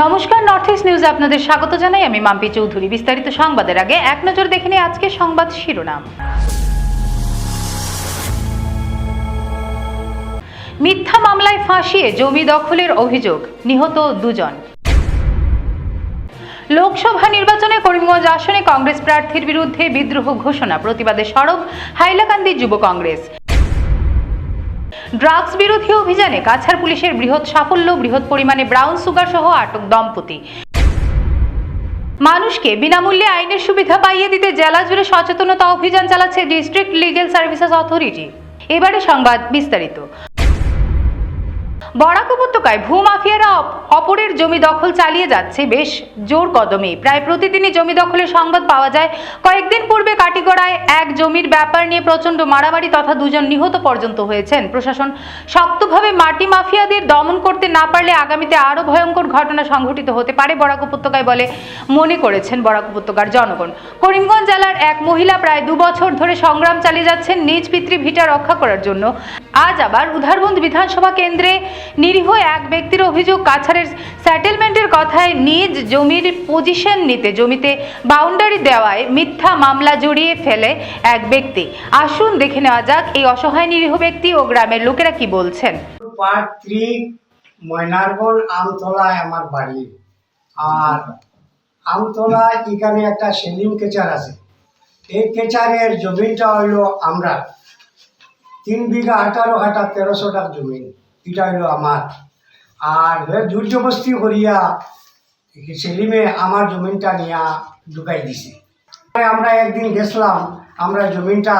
নমস্কার north east নিউজে আপনাদের স্বাগত জানাই। আমি মাম্পি চৌধুরী। বিস্তারিত সংবাদের আগে এক নজর দেখে নিই আজকের সংবাদ শিরোনাম। মিথ্যা মামলায় ফাঁসিয়ে জমি দখলের অভিযোগ, নিহত দুজন। লোকসভা নির্বাচনে করিমগঞ্জ আসনে কংগ্রেস প্রার্থীর বিরুদ্ধে বিদ্রোহ ঘোষণা, প্রতিবাদে সরব হাইলাকান্দি যুব কংগ্রেস। ড্রাগস বিরোধী অভিযানে কাছাড় পুলিশের বৃহৎ সাফল্য, বৃহৎ পরিমাণে ব্রাউন সুগার সহ আটক দম্পতি। মানুষকে বিনামূল্যে আইনের সুবিধা পাইয়ে দিতে জেলা জুড়ে সচেতনতা অভিযান চালাচ্ছে ডিস্ট্রিক্ট লিগেল সার্ভিসেস অথরিটি। এবারে সংবাদ বিস্তারিত। বরাক উপত্যকায় ভূমাফিয়ারা অপ- অপরের জমি দখল চালিয়ে যাচ্ছে বেশ জোর কদমে। প্রায় প্রতিদিনই জমি দখলের সংবাদ পাওয়া যায়। কয়েকদিন পূর্বে কাটিগড়ায় এক জমির ব্যাপার নিয়ে প্রচণ্ড মারামারি তথা দুজন নিহত পর্যন্ত হয়েছেন। প্রশাসন শক্তভাবে মাটি মাফিয়াদের দমন করতে না পারলে আগামীতে আরও ভয়ঙ্কর ঘটনা সংঘটিত হতে পারে বরাক উপত্যকায় বলে মনে করেছেন বরাক উপত্যকার জনগণ। করিমগঞ্জ জেলার এক মহিলা প্রায় দু বছর ধরে সংগ্রাম চালিয়ে যাচ্ছেন। নিজ পিতৃভিটা রক্ষা করার জন্য আজ আবার উধারবন্দ বিধানসভা কেন্দ্রে নিরীহ এক ব্যক্তির অভিযোগ, কাছাড়ের সেটেলমেন্টের কথায় নিজ জমির পজিশন নিতে, জমিতে বাউন্ডারি দেওয়ায় মিথ্যা মামলা জড়িয়ে ফেলে এক ব্যক্তি। আসুন দেখে নেওয়া যাক এই অসহায় নিরীহ ব্যক্তি ও গ্রামের লোকেরা কি বলছেন। আমতলায় আমার বাড়ি। আর আমতলা এখানে একটা সেলিম কেচার আছে। এই কেচারের জমিটা হইল আমরা। তিন বিঘা আঠারো হাটা, তেরোশো টাকা জমিন এটা হইল আমার। আর জোর জবস্তি করিয়া সেলিমে আমার জমিনটা নিয়া ঢুকাই দিছে। আমরা একদিন গেছিলাম, আমরা জমিনটা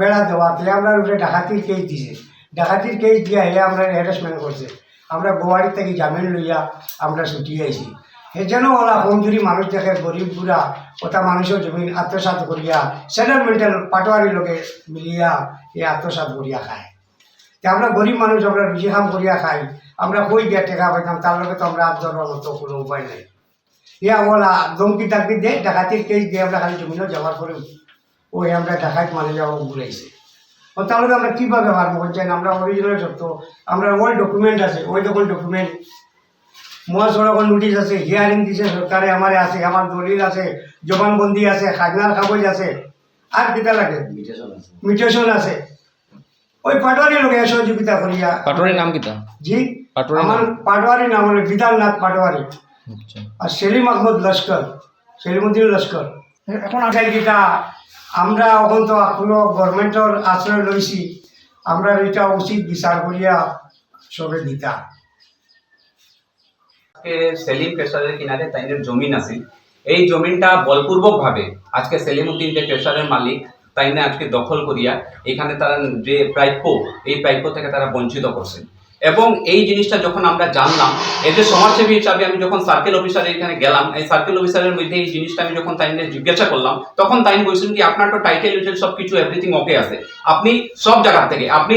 বেড়া দেওয়াতে আমরা উপরে ডাকাতির কেস দিছে। ডাকাতির কেস দিয়া হে আমরা হ্যারাসমেন্ট করছে। আমরা গোয়াড়ি থেকে জামিন লইয়া আমরা ছুটি আইছি। যেন ওলা কমজুরি মানুষ দেখে গরিব বুড়া ওটা মানুষের জমিন আত্মসাত করিয়া সেটেলমেন্টের পাটোয়ারি লোকে মিলিয়া এই আত্মসাত করিয়া খায়। তে আমরা গরিব মানুষ আমরা রুজি কাম করিয়া খাই, আমরা কই দিয়া টেকা পাইতাম তার লগে তো আমরা আদর মতো কোনো উপায় নাই। ইয়া ওলা দমকি টাকি দে ডাকাতির কেস দিয়ে আমরা খালি জমিনও যাওয়ার পরে ওই আমরা ডাকাত মানে যাওয়া ঘুরাইছে ও তাহলে আমরা কীভাবে পারব বলছেন আমরা অরিজিনাল সত্য আমরা ওই ডকুমেন্ট আছে ওই যখন ডকুমেন্ট মহাসড়কের নোটিশ আছে হিয়ারিং দিছে সরকারে আমারে আছে আমার দলিল আছে জবানবন্দি আছে খাজনার কাগজ আছে। আর কিতা লাগে? মিটেশন আছে। ওই পাটোয়ারি লোকে সহযোগিতা করিয়া পাটোয়ারির নাম কিতা জি আমার নাম। পাটোয়ারি নাম হলো বিদালনাথ পাটোয়ারি আচ্ছা। আর সেলিম আহমদ লস্কর সেলিমুদ্দিন লস্কর এখন আসাই যেটা আমরা এখন তো কোনো গভর্নমেন্টের আশ্রয় লইছি আমরা এটা উচিত বিচার করিয়া সবে দিতা। আজকে সেলিম পেশাদের কিনারে তাইনের জমিন আছে। এই জমিনটা বলপূর্বক ভাবে আজকে সেলিম উদ্দিন যে পেশারের মালিক তাইনে আজকে দখল করিয়া এখানে তারা যে প্রাপ্য এই প্রাপ্য থেকে তারা বঞ্চিত করছে। এবং এই জিনিসটা যখন আমরা জানলাম এজ এ সমাজসেবী হিসাবে আমি যখন সার্কেল অফিসারে এখানে গেলাম, এই সার্কেল অফিসারের মধ্যে এই জিনিসটা আমি যখন তাইনে জিজ্ঞাসা করলাম, তখন তাইন বলছিলেন কি, আপনার তো টাইটেল উইটেল সব কিছু এভরিথিং ওকে আছে। আপনি সব জায়গা থেকে, আপনি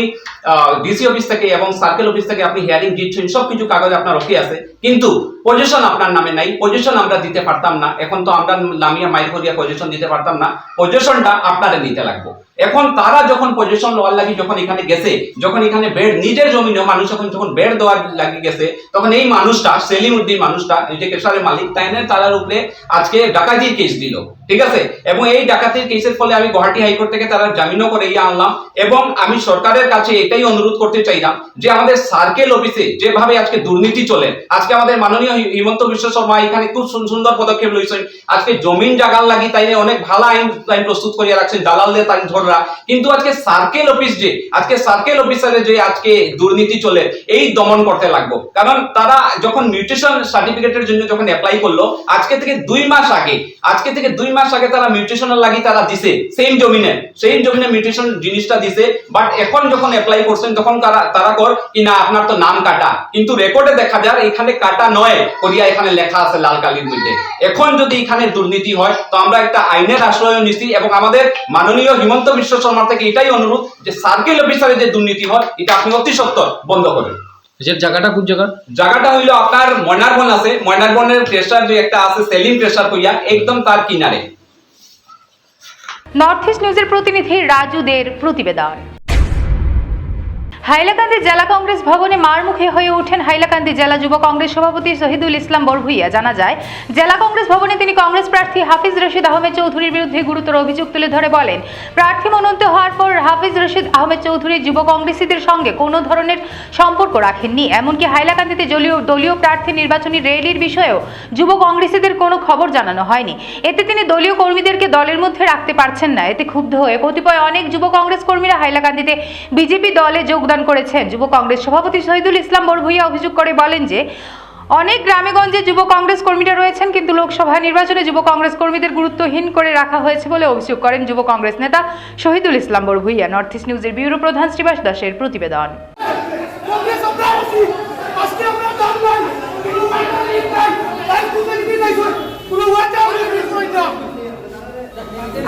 ডিসি অফিস থেকে এবং সার্কেল অফিস থেকে আপনি হিয়ারিং দিচ্ছেন সব কিছু কাগজ আপনার ওকে আছে। কিন্তু পজিশন আপনার নামে নাই পজিশন আমরা দিতে পারতাম না, এখন তো আমরা নামিয়া মাইর করিয়া পজিশন দিতে পারতাম না পজিশনটা আপনারে নিতে লাগবো। এখন তারা যখন পজিশন লওয়ার লাগে যখন এখানে গেছে, যখন এখানে বেড নিজের জমিনে, মানুষ এখন যখন বেড দেওয়ার লাগে গেছে, তখন এই মানুষটা সেলিম উদ্দিন মানুষটা নিজেকে কেশারের মালিক, তাইনের তারার উপরে আজকে ডাকাতির কেস দিল। ঠিক আছে? এবং এই ডাকাতির কেসের ফলে আমি গুয়াহাটি হাইকোর্ট থেকে তারা জামিনও করে ইয়ে আনলাম এবং আমি সরকারের কাছে এটাই অনুরোধ করতে চাইলাম যে আমাদের সার্কেল অফিসে যেভাবে আজকে দুর্নীতি চলে, আজকে আমাদের মাননীয় হিমন্ত বিশ্ব শর্মা এখানে খুব সুন্দর পদক্ষেপ লইছেন, আজকে জমিন জাগার লাগি তাই অনেক ভালো আইন আইন প্রস্তুত করিয়া রাখছেন, দালালদের তাই ধররা কিন্তু আজকে সার্কেল অফিস যে, আজকে সার্কেল অফিসারে যে আজকে দুর্নীতি চলে, এই দমন করতে লাগবো। কারণ তারা যখন মিউটেশন সার্টিফিকেটের জন্য যখন অ্যাপ্লাই করল, আজকে থেকে দুই মাস আগে, আজকে থেকে দুই মাস আগে তারা মিউটেশনের লাগি তারা দিছে সেম জমিনে। সেম জমিনে মিউটেশন জিনিসটা দিছে বাট এখন যখন অ্যাপ্লাই করছেন, তখন তারা তারা কর কি না, আপনার তো নাম কাটা। কিন্তু রেকর্ডে দেখা যায়, এখানে কাটা নয়, করিয়া এখানে লেখা আছে লাল কালির মধ্যে। এখন যদি এখানে দুর্নীতি হয়, তো আমরা একটা আইনের আশ্রয় নিচ্ছি এবং আমাদের মাননীয় হিমন্ত বিশ্ব শর্মা থেকে এটাই অনুরোধ যে, সার্কেল অফিসারে যে দুর্নীতি হয়, এটা আপনি অতি সত্তর বন্ধ করেন যে জায়গাটা কোন জায়গা? জায়গাটা হইল আপনার ময়নারবন আছে। ময়নারবনের প্রেসার যে একটা আছে সেলিম প্রেসার কইয়া একদম তার কিনারে। নর্থ ইস্ট নিউজের প্রতিনিধি রাজুদের প্রতিবেদন। হাইলাকান্দি জেলা কংগ্রেস ভবনে মারমুখী হয়ে ওঠেন হাইলাকান্দি জেলা যুব কংগ্রেস সভাপতি শহীদুল ইসলাম বরভুইয়া। জানা যায়, জেলা কংগ্রেস ভবনে তিনি কংগ্রেস প্রার্থী হাফিজ রশিদ আহমেদ চৌধুরীর বিরুদ্ধে গুরুতর অভিযোগ তুলে ধরে বলেন, প্রার্থী মনোনীত হওয়ার পর হাফিজ রশিদ আহমেদ চৌধুরী যুব কংগ্রেসীদের সঙ্গে কোনো ধরনের সম্পর্ক রাখেননি। এমনকি হাইলাকান্দিতে দলীয় দলীয় প্রার্থী নির্বাচনী র্যালির বিষয়েও যুব কংগ্রেসীদের কোনো খবর জানানো হয়নি। এতে তিনি দলীয় কর্মীদেরকে দলের মধ্যে রাখতে পারছেন না। এতে ক্ষুব্ধ হয়ে কতিপয় অনেক যুব কংগ্রেস কর্মীরা হাইলাকান্দিতে বিজেপি দলে যোগদান করেছেন যুব কংগ্রেস সভাপতি শহীদুল ইসলাম বরভুইয়া অভিযোগ করে বলেন যে, অনেক গ্রামেগঞ্জে যুব কংগ্রেস কর্মীরা রয়েছেন, কিন্তু লোকসভা নির্বাচনে যুব কংগ্রেস কর্মীদের গুরুত্বহীন করে রাখা হয়েছে বলে অভিযোগ করেন যুব কংগ্রেস নেতা শহীদুল ইসলাম বরভুইয়া নর্থ ইস্ট নিউজের ব্যুরো প্রধান শ্রীবাস দাসের প্রতিবেদন।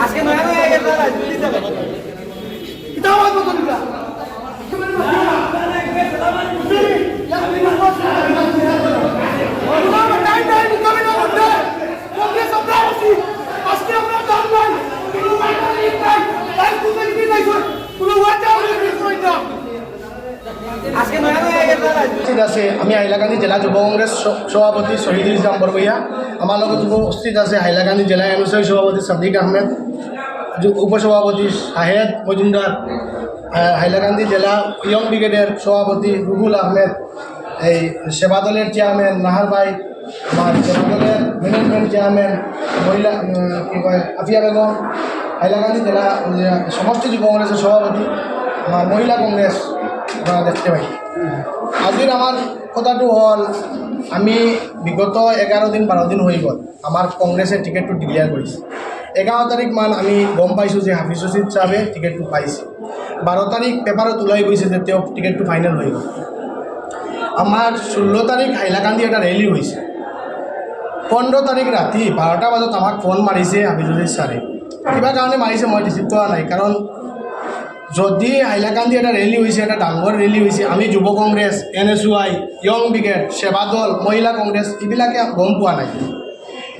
আজকে নয় কোনো মাইনারি উপস্থিত আছে আমি হাইলাকান্দি জেলা যুৱ কংগ্ৰেছ স- সভাপতি শহীদুল ইছলাম বৰবৈয়া আমাৰ লগত উপস্থিত আছে হাইলাকান্দি জিলা এম এছ সভাপতি ছাদিক আহমেদ যু- উপসভাপতি শাহেদ মজুমদার আহ, হাইলাকান্দি জেলা ইয়ং ব্রিগেডের সভাপতি রুহুল আহমেদ, এই সেবা দলের চেয়ারম্যান নাহার ভাই, আমার সেবা দলের ম্যানেজমেন্ট চেয়ারম্যান মহিলা কি কয়, আফিয়া বেগম, হাইলাকান্দি জেলা সমষ্টি যুৱ কংগ্ৰেছৰ সভাপতি আমাৰ মহিলা কংগ্ৰেছ আপনারা দেখতে পাই। আজিৰ আমাৰ কথাটো হ'ল, আমি বিগত এঘাৰ দিন বাৰ দিন হৈ গ'ল আমাৰ কংগ্ৰেছে টিকেটটো ডিক্লেয়াৰ কৰিছে। এঘাৰ তাৰিখ মান আমি গম পাইছোঁ যে হাফিজ ৰচিদ চাহাবে টিকেটটো পাইছে। বাৰ তাৰিখ পেপাৰত ওলাই গৈছে যে তেওঁ টিকেটটো ফাইনেল হৈ গ'ল। আমাৰ ষোল্ল তাৰিখ হাইলাকান্দি এটা ৰেলী হৈছে। পোন্ধৰ তাৰিখ ৰাতি বাৰটা বজাত আমাক ফোন মাৰিছে ৰচিদ ছাৰে। কিবা কাৰণে মাৰিছে মই ৰিচিভ কৰা নাই, কাৰণ যদি হাইলাকান্দি এটা ৰেলী হৈছে, এটা ডাঙৰ ৰেলী হৈছে, আমি যুৱ Congress, N S I young brigade সেৱা দল, মহিলা কংগ্ৰেছ, এইবিলাকে গম পোৱা নাই।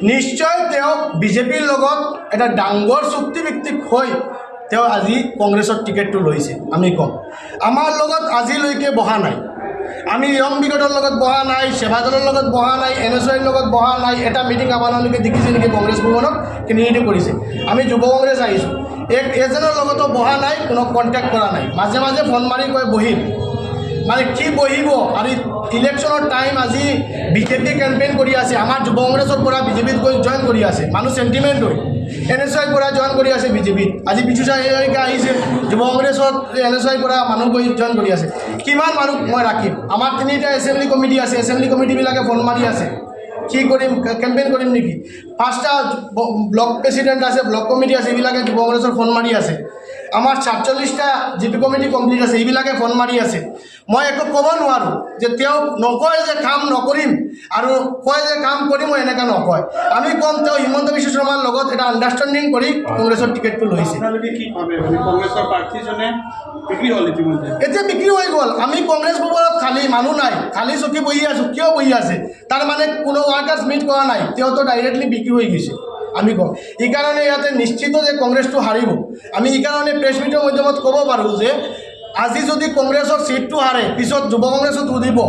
নিশ্চয় তেওঁ বিজেপিৰ লগত এটা ডাঙৰ চুক্তিভিত্তিক হৈ তেওঁ আজি কংগ্ৰেছৰ টিকেটটো লৈছে, আমি কম। আমাৰ লগত আজিলৈকে বহা নাই। আমি য়ং ব্ৰিগেডৰ লগত বহা নাই সেৱা দলৰ লগত বহা নাই এন এছ লগত বহা নাই, এটা মিটিং আপোনালোকে দেখিছে নেকি কংগ্ৰেছ ভৱনত? কিন্তু কৰিছে। আমি যুৱ কংগ্ৰেছ আহিছোঁ। এক এজনৰ লগতো বহা নাই, কোনো কণ্টেক্ট কৰা নাই। মাজে মাজে ফোন মাৰি কয়, বহিম। মানে কি বহিব? আৰু ইলেকশ্যনৰ টাইম আজি বিজেপি কেম্পেইন কৰি আছে। আমাৰ যুৱ কংগ্ৰেছৰ পৰা বিজেপিত গৈ জইন কৰি আছে। মানুহ চেণ্টিমেণ্ট হৈ এন এছ আইৰ পৰা জইন কৰি আছে বিজেপিত আজি বিজু চাহিকে আহিছে যুৱ কংগ্ৰেছত এন এছ আইৰ পৰা মানুহ গৈ জইন কৰি আছে। কিমান মানুহ মই ৰাখিম? আমাৰ তিনিটা এছেম্বলি কমিটি আছে এছেম্বলি কমিটিবিলাকে ফোন মাৰি আছে। কি কৰিম? কেম্পেইন কৰিম নেকি? পাঁচটা ব্লক প্ৰেচিডেণ্ট আছে ব্লক কমিটি আছে, এইবিলাকে যুৱ কংগ্ৰেছৰ ফোন মাৰি আছে। আমাৰ সাতচল্লিছটা জি পি কমিটি কমপ্লিট আছে এইবিলাকে ফোন মাৰি আছে। মই একো ক'ব নোৱাৰোঁ যে তেওঁ নকয় যে কাম নকৰিম আৰু কয় যে কাম কৰিম মই এনেকুৱা নকয়। আমি ক'ম তেওঁ হিমন্ত বিশ্ব শৰ্মাৰ লগত এটা আণ্ডাৰষ্টেণ্ডিং কৰি কংগ্ৰেছৰ টিকেটটো লৈছে। মানে এতিয়া বিক্ৰী হৈ গ'ল। আমি কংগ্ৰেছ ভৱনত খালী মানুহ নাই খালী চকী বহি আছোঁ কিয় বহি আছে? তাৰ মানে কোনো ৱাৰ্কাৰ্ছ মিট কৰা নাই তেওঁতো ডাইৰেক্টলি বিক্ৰী হৈ গৈছে। আমি কওঁ সেইকাৰণে ইয়াতে নিশ্চিত যে কংগ্ৰেছটো হাৰিব। আমি সেইকাৰণে প্ৰেছ মিটৰ মাধ্যমত ক'ব পাৰোঁ যে আজি যদি কংগ্ৰেছৰ চিটটো হাৰে, পিছত যুৱ কংগ্ৰেছত সুধিব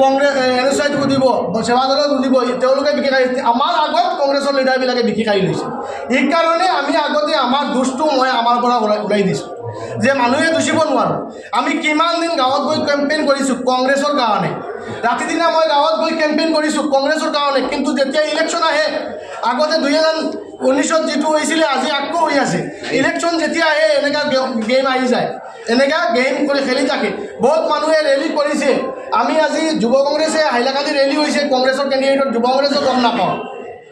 কংগ্ৰেছ এন এছ আইত সুধিব সেৱা দলত সুধিব তেওঁলোকে খাই আমাৰ আগত কংগ্ৰেছৰ লিডাৰবিলাকে খাই লৈছে। সেইকাৰণে আমি আগতে আমাৰ দোষটো মই আমাৰ পৰা ওলাই ওলাই দিছোঁ। যে মানুহে দুচিব নোৱাৰোঁ। আমি কিমান দিন গাঁৱত গৈ কেম্পেইন কৰিছোঁ কংগ্ৰেছৰ কাৰণে। ৰাতি দিনা মই গাঁৱত গৈ কেম্পেইন কৰিছোঁ কংগ্ৰেছৰ কাৰণে, কিন্তু যেতিয়া ইলেকশ্যন আহে, আগতে দুহেজাৰ ঊনৈছত যিটো হৈছিলে, আজি আকৌ হৈ আছে। ইলেকশ্যন যেতিয়া আহে এনেকুৱা গেম আহি যায়। এনেকুৱা গেম কৰি খেলি থাকে। বহুত মানুহে ৰেলী কৰিছে। আমি আজি যুৱ কংগ্ৰেছে হাইলাকান্দি ৰেলী হৈছে, কংগ্ৰেছৰ কেণ্ডিডেটৰ যুৱ কংগ্ৰেছে গম নাপাওঁ।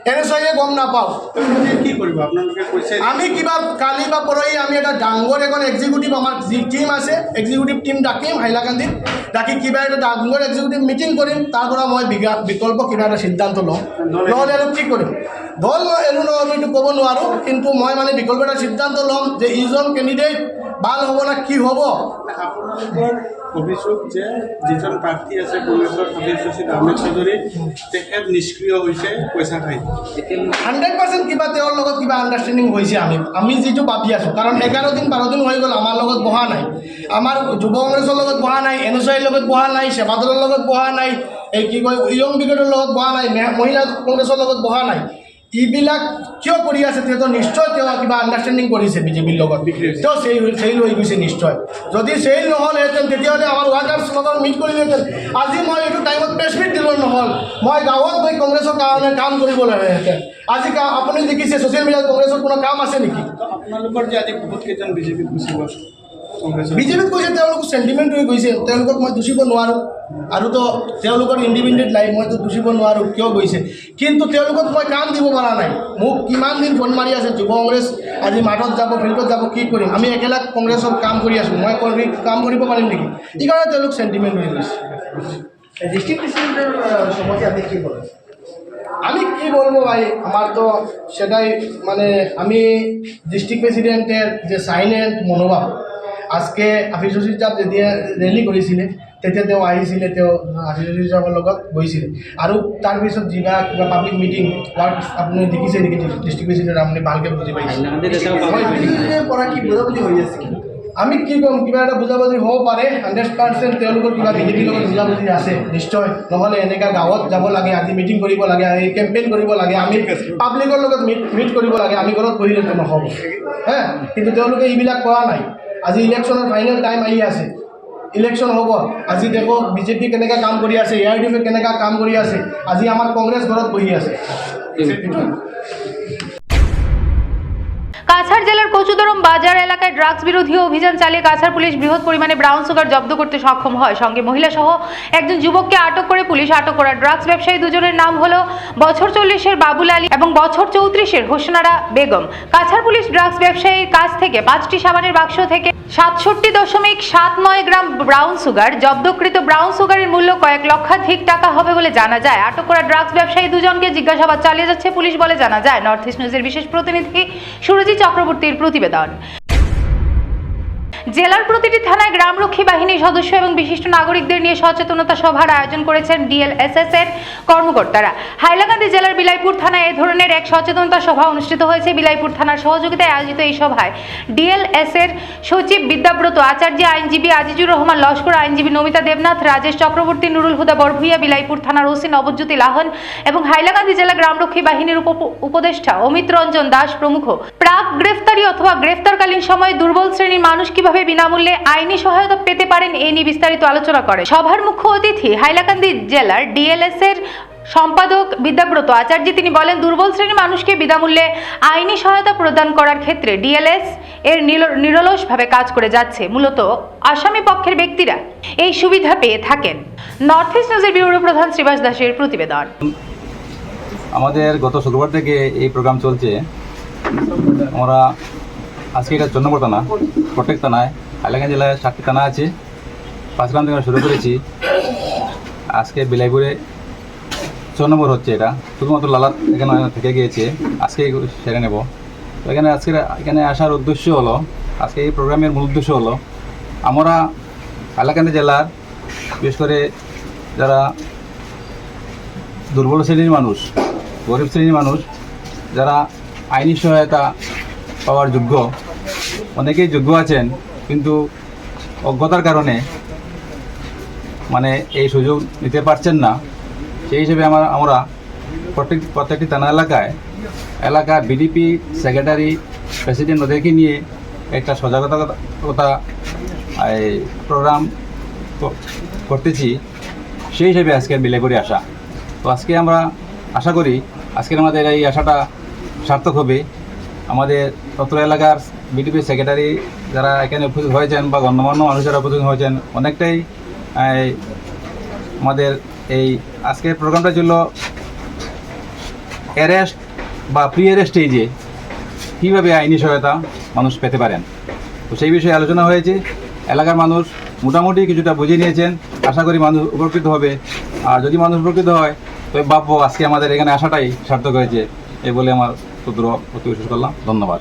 এন এছ গম নাপাওঁ আমি কিবা কালি বা পৰহি আমি এটা ডাঙৰ এখন এক্সিকিউটিভ আমাৰ যি টিম আছে এক্সিকিউটিভ টিম ডাকিম হাইলাকান্দিত ডাকি কিবা এটা ডাঙৰ এক্সিকিউটিভ মিটিং কৰিম তাৰ পৰা মই বিকল্প কিবা এটা সিদ্ধান্ত লওঁ। নহ'লে আৰু কি কৰিম? দল এৰো ন আমি এইটো ক'ব নোৱাৰোঁ কিন্তু মই মানে বিকল্প এটা সিদ্ধান্ত ল'ম যে ইজন কেণ্ডিডেট ভালো হ'ব না কি হ'ব। অভিযোগ যে যিজন প্ৰাৰ্থী আছে কংগ্ৰেছৰ ৰচিদ আহমেদ চৌধুৰী তেখেত নিষ্ক্ৰিয় হৈছে পইচা খাই হাণ্ড্ৰেড পাৰ্চেণ্ট কিবা তেওঁৰ লগত কিবা আণ্ডাৰষ্টেণ্ডিং হৈছে আমি। আমি যিটো ভাবি আছোঁ, কাৰণ এঘাৰ দিন, বাৰ দিন হৈ গ'ল, আমাৰ লগত বহা নাই। আমাৰ যুৱ কংগ্ৰেছৰ লগত বহা নাই এন এছ আইৰ লগত বহা নাই, সেৱা দলৰ লগত বহা নাই, এই কি কয়, ইয়ং ব্ৰিগেডৰ লগত বহা নাই মহিলা কংগ্ৰেছৰ লগত বহা নাই। এইবিলাক কিয় কৰি আছে তেওঁ নিশ্চয় তেওঁ কিবা আণ্ডাৰষ্টেণ্ডিং কৰিছে বিজেপিৰ লগত। তেওঁ চেই চেইল হৈ গৈছে নিশ্চয়। যদি চেইল নহ'লহেঁতেন তেতিয়াহ'লে আমাৰ ৱাৰ্কাৰ্ছ লগত মিট কৰিলেহেঁতেন। আজি মই এইটো টাইমত প্ৰেছ মিট দিলোঁ নহ'ল। মই গাঁৱত গৈ কংগ্ৰেছৰ কাৰণে কাম কৰিব লাগেহেঁতেন আজি আপুনি দেখিছে ছ'চিয়েল মিডিয়াত কংগ্ৰেছৰ কোনো কাম আছে নেকি? আপোনালোকৰ যে আজি বহুত কেইজন বিজেপিত গুচি গ'ল। বিজেপিত গৈছে তেওঁলোক চেণ্টিমেণ্ট হৈ গৈছে। তেওঁলোকক মই দুচিব নোৱাৰোঁ। আৰুতো তেওঁলোকৰ ইণ্ডিপেণ্ডেণ্ট লাইফ মইতো দুচিব নোৱাৰোঁ কিয় গৈছে? কিন্তু তেওঁলোকক মই কাম দিব পৰা নাই। মোক কিমান দিন ফোন মাৰি আছে যুৱ কংগ্ৰেছ আজি মাঠত যাব ফিল্ডত যাব কি কৰিম? আমি একেলা কংগ্ৰেছৰ কাম কৰি আছোঁ। মই কাম কৰিব পাৰিম নেকি? সেইকাৰণে তেওঁলোক চেণ্টিমেণ্ট হৈ গৈছে। ডিষ্ট্রিক্ট প্রেসিডেন্টের সম্বন্ধে আপনি কী বলেন আমি কি বলব ভাই আমার তো সেটাই মানে আমি ডিস্ট্রিক্ট প্রেসিডেন্টের যে সাইলেন্ট মনোভাব আজকে আফিস রশিদ সাহেব যেতিয়া ৰেলী কৰিছিলে তেতিয়া তেওঁ আহিছিলে তেওঁ রশিদ সাহেবৰ লগত গৈছিলে আৰু তাৰপিছত যিবা কিবা পাব্লিক মিটিং হোৱাত আপুনি দেখিছে নেকি? ডিষ্ট্ৰিক্ট প্ৰেচিডেণ্ট আপুনি ভালকৈ বুজি পাইছে। পৰা কি বুজাবুজি হৈ আছে? আমি কি ক'ম কিবা এটা বুজাবুজি হ'ব পাৰে। হাণ্ড্ৰেড পাৰ্চেণ্ট তেওঁলোকৰ কিবা বিজেপিৰ লগত বুজাবুজি আছে নিশ্চয়। নহ'লে এনেকুৱা গাঁৱত যাব লাগে আজি মিটিং কৰিব লাগে এই কেম্পেইন কৰিব লাগে আমি পাব্লিকৰ লগত মিট মিট কৰিব লাগে আমি ঘৰত বহিলেতো নহ'ব। হে? কিন্তু তেওঁলোকে এইবিলাক কৰা নাই। আজি ইলেকশ্যনৰ ফাইনেল টাইম আহি আছে। ইলেকশ্যন হ'ব। আজি দেখক বিজেপি কেনেকৈ কাম কৰি আছে এ আই এফে কেনেকুৱা কাম কৰি আছে। আজি আমাৰ কংগ্ৰেছ ঘৰত বহি আছে। কাছাড় জেলার কচুদরম বাজার এলাকায় ড্রাগস বিরোধী অভিযান চালিয়ে কাছাড় পুলিশ বৃহৎ পরিমাণে ব্রাউন সুগার জব্দ করতে সক্ষম হয়। সঙ্গে মহিলা সহ একজন যুবককে আটক করে পুলিশ আটক করা। ড্রাগস ব্যবসায়ী দুজনের নাম হলো বছর চল্লিশের বাবুল আলী এবং বছর চৌত্রিশের হোসনারা বেগম। কাছাড় পুলিশ ড্রাগস ব্যবসায়ীর কাছ থেকে পাঁচটি সাবানের বাক্স থেকে সাতষট্টি দশমিক সাত নয় গ্রাম ব্রাউন সুগার, জব্দকৃত ব্রাউন সুগারের মূল্য কয়েক লক্ষাধিক টাকা হবে বলে জানা যায়। আটক করা ড্রাগস ব্যবসায়ী দুজনকে জিজ্ঞাসাবাদ চালিয়ে যাচ্ছে পুলিশ বলে জানা যায়। নর্থ ইস্ট নিউজের বিশেষ প্রতিনিধি সুরজিৎ চক্রবর্তীর প্রতিবেদন। জেলার প্রতিটি থানায় গ্রামরক্ষী বাহিনীর সদস্য এবং বিশিষ্ট নাগরিকদের নিয়ে সচেতনতা সভার আয়োজন করেছেন ডিএলএসএস এর কর্মকর্তারা। হাইলাকান্দি জেলার বিলাইপুর থানায় এ ধরনের এক সচেতনতা সভা অনুষ্ঠিত হয়েছে। বিলাইপুর থানার সহযোগিতায় আয়োজিত এই সভায় ডিএলএস এর সচিব বিদ্যাব্রত আচার্য, আইনজীবী আজিজুর রহমান, লস্কর আইনজীবী নমিতা দেবনাথ, রাজেশ চক্রবর্তী, নুরুল হুদা বরভুইয়া, বিলাইপুর থানার ওসি নবজ্যোতি লাহন এবং হাইলাকান্দি জেলা গ্রামরক্ষী বাহিনীর উপ- উপদেষ্টা অমিত রঞ্জন দাস প্রমুখ। প্রাক গ্রেফতারি অথবা গ্রেফতারকালীন সময়ে দুর্বল শ্রেণির মানুষ কীভাবে বিনামূল্যে আইনি সহায়তা পেতে পারেন এই নিয়ে বিস্তারিত আলোচনা করে। সভার মুখ্য অতিথি হাইলাকান্দি জেলার ডিএলএস এর সম্পাদক বিদ্যাব্রত আচার্য, তিনি বলেন, দুর্বল শ্রেণির মানুষকে বিনামূল্যে আইনি সহায়তা প্রদান করার ক্ষেত্রে ডিএলএস এর নির- নিরলসভাবে কাজ করে যাচ্ছে। মূলত আসামি পক্ষের ব্যক্তিরা এই সুবিধা পেয়ে থাকেন। নর্থ ইস্ট নিউজের ব্যুরো প্রধান শ্রীবাস দাসের প্রতিবেদন। আমাদের গত শুক্রবার থেকে এই প্রোগ্রাম চলছে। আমরা আজকে এটা চন্দ্রপুর থানা, প্রত্যেক থানায়, হাইলাকান্দি জেলায় সাতটি থানা আছে। পাঁচগ্রাম থেকে শুরু করেছি। আজকে বিলাইপুরে ছ নম্বর হচ্ছে এটা। শুধুমাত্র লালাত এখানে থেকে গিয়েছে। আজকে সেরে নেব। তো এখানে আজকে এখানে আসার উদ্দেশ্য হলো, আজকে এই প্রোগ্রামের মূল উদ্দেশ্য হলো, আমরা হাইলাকান্দি জেলার, বিশেষ করে যারা দুর্বল শ্রেণির মানুষ, গরিব শ্রেণির মানুষ, যারা আইনি সহায়তা পাওয়ার যোগ্য। অনেকেই যোগ্য আছেন, কিন্তু অজ্ঞতার কারণে মানে এই সুযোগ নিতে পারছেন না। সেই হিসেবে আমার, আমরা প্রত্যেক, প্রত্যেকটি থানা এলাকায়, এলাকার বিডিপি সেক্রেটারি প্রেসিডেন্ট ওদেরকে নিয়ে একটা সজাগতা এই প্রোগ্রাম করতেছি। সেই হিসেবে আজকে বিলে করে আসা। তো আজকে আমরা আশা করি, আজকের আমাদের এই আশাটা সার্থক হবে। আমাদের তত্র এলাকার বিডিপি সেক্রেটারি যারা এখানে উপস্থিত হয়েছেন বা গণ্যমান্য মানুষ যারা উপস্থিত হয়েছেন, অনেকটাই আমাদের এই আজকের প্রোগ্রামটা ছিল অ্যারেস্ট বা প্রি অ্যারেস্ট স্টেজে কীভাবে আইনি সহায়তা মানুষ পেতে পারেন। তো সেই বিষয়ে আলোচনা হয়েছে। এলাকার মানুষ মোটামুটি কিছুটা বুঝে নিয়েছেন। আশা করি মানুষ উপকৃত হবে। আর যদি মানুষ উপকৃত হয়, তবে ভাববো আজকে আমাদের এখানে আসাটাই সার্থক হয়েছে, এই বলে আমার ক্ষুদ্র প্রতিবেশন করলাম। ধন্যবাদ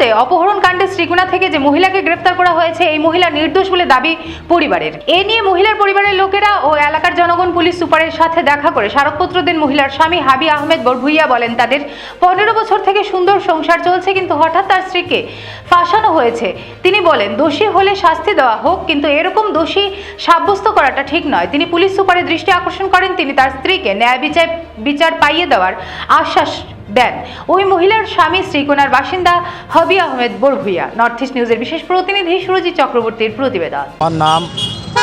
তদন্তে অপহরণ কাণ্ডে শ্রীগুনা থেকে যে মহিলাকে গ্রেপ্তার করা হয়েছে, এই মহিলা নির্দোষ বলে দাবি পরিবারের। এ নিয়ে মহিলার পরিবারের লোকেরা ও এলাকার জনগণ পুলিশ সুপারের সাথে দেখা করে স্মারকপত্র দেন মহিলার স্বামী হাবি আহমেদ বরভুইয়া বলেন, তাদের পনেরো বছর থেকে সুন্দর সংসার চলছে কিন্তু হঠাৎ তার স্ত্রীকে ফাঁসানো হয়েছে। তিনি বলেন, দোষী হলে শাস্তি দেওয়া হোক, কিন্তু এরকম দোষী সাব্যস্ত করাটা ঠিক নয়। তিনি পুলিশ সুপারের দৃষ্টি আকর্ষণ করেন, তিনি তার স্ত্রীকে ন্যায় বিচার বিচার পাইয়ে দেওয়ার আশ্বাস দেন। ওই মহিলার স্বামী শ্রীকোনার বাসিন্দা হবি আহমেদ বরভুইয়া নর্থ ইস্ট নিউজের বিশেষ প্রতিনিধি সুরজিৎ চক্রবর্তীর প্রতিবেদন। আমার নাম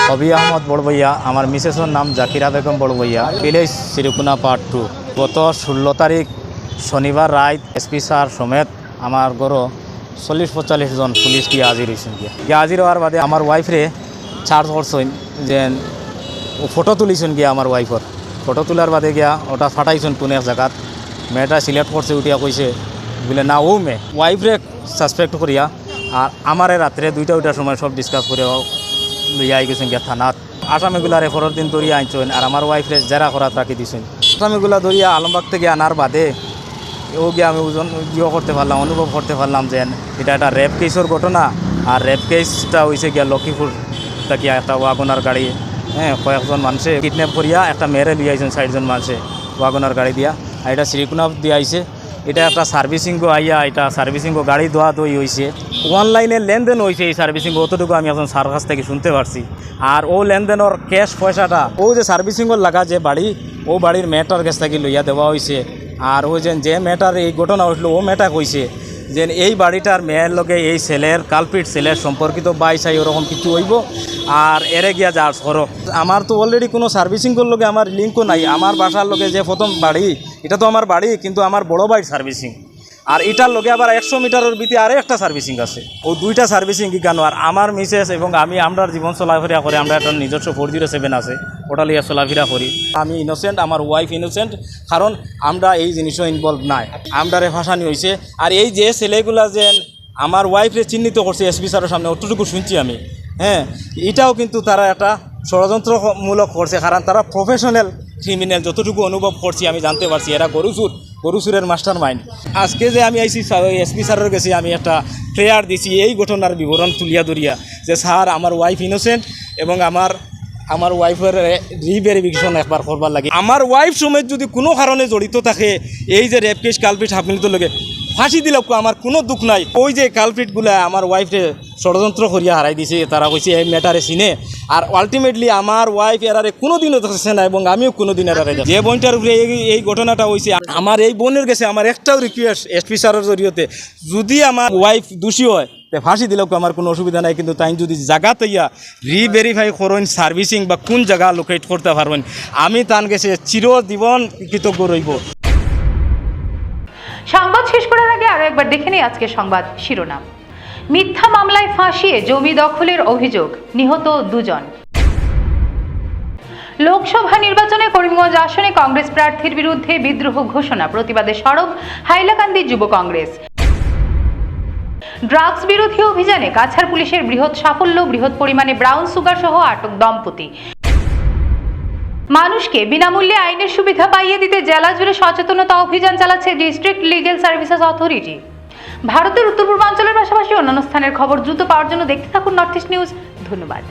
হবি আহমদ বড়বইয়া আমার মিসেসের নাম জাকিরা বেগম বড়বইয়া ভিলেজ শ্রীকুনা পার্ট টু গত ষোলো তারিখ শনিবার রাত এসপি স্যার সমেত আমার গড় চল্লিশ পঁয়তাল্লিশ জন পুলিশ গিয়ে হাজির হয়েছেন গিয়া। গিয়ে হাজির হওয়ার বাদে আমার ওয়াইফরে চার্জ করছেন যে ফটো তুলিছেন গিয়া আমার ওয়াইফর ফটো তোলার বাদে গিয়া ওটা ফাটাইছেন কোন এক জায়গাত। মেয়েটা সিলেক্ট করছে উঠিয়া কইছে, বলে, না, ও মে ওয়াইফরে সাসপেক্ট করিয়া, আর আমারে রাত্রে দুইটা দুইটার সময় সব ডিসকাস করে লইয়া আই গেছেন গিয়া থানাত। আসামিগুলার এফরের দিন ধরিয়া আনছেন আর আমার ওয়াইফরে জেরা করাত রাখি দিছেন। আসামিগুলা ধরিয়া আলমবাগ থেকে আনার বাদে, ও গিয়ে আমি ওজন ইয়ে করতে পারলাম, অনুভব করতে পারলাম যে এটা একটা রেপ কেসের ঘটনা, আর রেপ কেসটা হয়েছে গিয়া লক্ষ্মীপুর তাকিয়া একটা ওয়াগনার গাড়ি হ্যাঁ কয়েকজন মানুষে কিডন্যাপ করিয়া একটা মেয়েরে লিয়ে ষাটজন মানুষে ওয়াগনার গাড়ি দিয়া। আর এটা শ্রীকুনা দিয়ে আইসে এটা একটা সার্ভিসিং আইয়া, এটা সার্ভিসিং গাড়ি ধোয়া দই হয়েছে অনলাইনে লেনদেন হয়েছে এই সার্ভিসিং অতটুকু আমি এখন সার কাছ থেকে শুনতে পারছি। আর ও লেনদেনের ক্যাশ পয়সাটা, ও যে সার্ভিসিংয়ের লাগা যে বাড়ি, ও বাড়ির মেয়েটার কাছ থেকে লইয়া দেওয়া হয়েছে আর ও যে যে মেয়েটার এই ঘটনা হয়েছিল ও মেয়েটা কইছে যে এই বাড়িটার মেয়ের লগে এই ছেলের, কালপিট ছেলের সম্পর্কিত বাই বাইসাই ওরকম কিছু হইব। আর এরে গিয়া যার সড়ক আমার তো অলরেডি কোনো সার্ভিসিংয়ের লগে আমার লিঙ্কও নাই। আমার বাসার লগে যে প্রথম বাড়ি, এটা তো আমার বাড়ি, কিন্তু আমার বড় বাড়ির সার্ভিসিং আর এটার লগে আবার একশো মিটারের ভিতরে আরও একটা সার্ভিসিং আছে। ও দুইটা সার্ভিসিং কি কেন? আর আমার মিসেস এবং আমি আমরা জীবন চলাফেরা করে আমরা একটা নিজস্ব ফোর জিরো সেভেন আছে। ওটা লিয়ে চলাফেরা করি। আমি ইনোসেন্ট আমার ওয়াইফ ইনোসেন্ট কারণ আমরা এই জিনিসও ইনভলভ নাই। আমরারে ফাঁসানি হয়েছে আর এই যে ছেলেগুলা যে আমার ওয়াইফরে চিহ্নিত করছে এসপি স্যারের সামনে, অতটুকু শুনছি আমি। হ্যাঁ এটাও কিন্তু তারা একটা ষড়যন্ত্রমূলক করছে, কারণ তারা প্রফেশনাল ক্রিমিনাল যতটুকু অনুভব করছি, আমি জানতে পারছি, এরা গরুচুর গরুচুরের মাস্টার মাইন্ড আজকে যে আমি আইসি এসপি স্যারের কাছে আমি একটা প্রেয়ার দিছি, এই ঘটনার বিবরণ তুলিয়া ধরিয়া, যে স্যার, আমার ওয়াইফ ইনোসেন্ট এবং আমার আমার ওয়াইফের রিভেরিফিকেশন একবার করবার লাগে। আমার ওয়াইফ সমেত যদি কোনো কারণে জড়িত থাকে, এই যে রেপ কেস কালপিট হাফমিনিত লগে ফাঁসি দিলেও আমার কোনো দুঃখ নাই। ওই যে কালপিটগুলা আমার ওয়াইফে ষড়যন্ত্র করিয়া হারাই দিছে তারা কইছে এই ম্যাটারে চিনে। আর আলটিমেটলি আমার ওয়াইফ এরারে কোনো দিনও দেখছে না এবং আমিও কোনো দিন এরারে। যে বোনটার উপরে এই এই ঘটনাটা হয়েছে আমার এই বোনের কাছে আমার একটাও রিকোয়েস্ট এসপি স্যারের জরিয়তে যদি আমার ওয়াইফ দোষী হয় তে ফাঁসি দিলেও আমার কোনো অসুবিধা নাই, কিন্তু তাই যদি জায়গা তৈয়া রিভেরিফাই করেন সার্ভিসিং বা কোন জায়গা লোকেট করতে পারবেন, আমি তান গেছে চিরজীবন কৃতজ্ঞ রইব। সংবাদ শেষ করার আগে আরও একবার দেখে নিই আজকের সংবাদ শিরোনাম। মিথ্যা মামলায় ফাঁসিয়ে জমি দখলের অভিযোগ, নিহত দুজন। লোকসভা নির্বাচনে করিমগঞ্জ আসনে কংগ্রেস প্রার্থীর বিরুদ্ধে বিদ্রোহ ঘোষণা, প্রতিবাদে সরব হাইলাকান্দি যুব কংগ্রেস। ড্রাগস বিরোধী অভিযানে কাছাড় পুলিশের বৃহৎ সাফল্য, বৃহৎ পরিমাণে ব্রাউন সুগার সহ আটক দম্পতি। মানুষকে বিনামূল্যে আইনের সুবিধা পাইয়ে দিতে জেলা জুড়ে সচেতনতা অভিযান চালাচ্ছে ডিস্ট্রিক্ট লিগেল সার্ভিসেস অথরিটি। ভারতের উত্তর পূর্বাঞ্চলের পাশাপাশি অন্যান্য স্থানের খবর দ্রুত পাওয়ার জন্য দেখতে থাকুন নর্থ ইস্ট নিউজ। ধন্যবাদ।